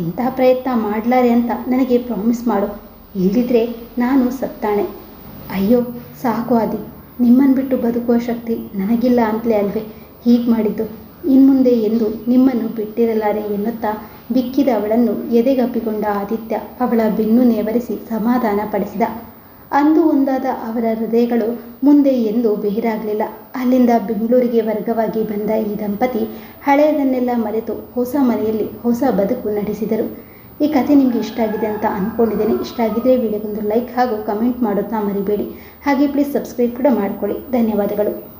ಇಂತಹ ಪ್ರಯತ್ನ ಮಾಡಲಾರೆ ಅಂತ ನನಗೆ ಪ್ರಾಮಿಸ್ ಮಾಡು. ಇಲ್ಲದಿದ್ರೆ ನಾನು ಸತ್ತಾಣೆ ಅಯ್ಯೋ, ಸಾಕು ಆದಿ. ನಿಮ್ಮನ್ನು ಬಿಟ್ಟು ಬದುಕುವ ಶಕ್ತಿ ನನಗಿಲ್ಲ ಅಂತಲೇ ಅಲ್ವೇ? ಹೀಗೆ ಮಾಡಿದ್ದು. ಇನ್ಮುಂದೆ ಎಂದು ನಿಮ್ಮನ್ನು ಬಿಟ್ಟಿರಲಾರೆ ಎನ್ನುತ್ತಾ ಬಿಕ್ಕಿದ ಅವಳನ್ನು ಎದೆಗಪ್ಪಿಕೊಂಡ ಆದಿತ್ಯ ಅವಳ ಬೆನ್ನು ನೇವರಿಸಿ ಸಮಾಧಾನ ಪಡಿಸಿದ ಅಂದು ಒಂದಾದ ಅವರ ಹೃದಯಗಳು ಮುಂದೆ ಎಂದೂ ಬೇರಾಗಲಿಲ್ಲ. ಅಲ್ಲಿಂದ ಬೆಂಗಳೂರಿಗೆ ವರ್ಗವಾಗಿ ಬಂದ ಈ ದಂಪತಿ ಹಳೆಯದನ್ನೆಲ್ಲ ಮರೆತು ಹೊಸ ಮನೆಯಲ್ಲಿ ಹೊಸ ಬದುಕು ನಡೆಸಿದರು. ಈ ಕಥೆ ನಿಮಗೆ ಇಷ್ಟ ಆಗಿದೆ ಅಂತ ಅಂದ್ಕೊಂಡಿದ್ದೇನೆ ಇಷ್ಟ ಆಗಿದ್ದರೆ ವಿಡಿಯೋಗೊಂದು ಲೈಕ್ ಹಾಗೂ ಕಮೆಂಟ್ ಮಾಡುತ್ತಾ ಮರಿಬೇಡಿ. ಹಾಗೆ ಪ್ಲೀಸ್ ಸಬ್ಸ್ಕ್ರೈಬ್ ಕೂಡ ಮಾಡ್ಕೊಳ್ಳಿ. ಧನ್ಯವಾದಗಳು.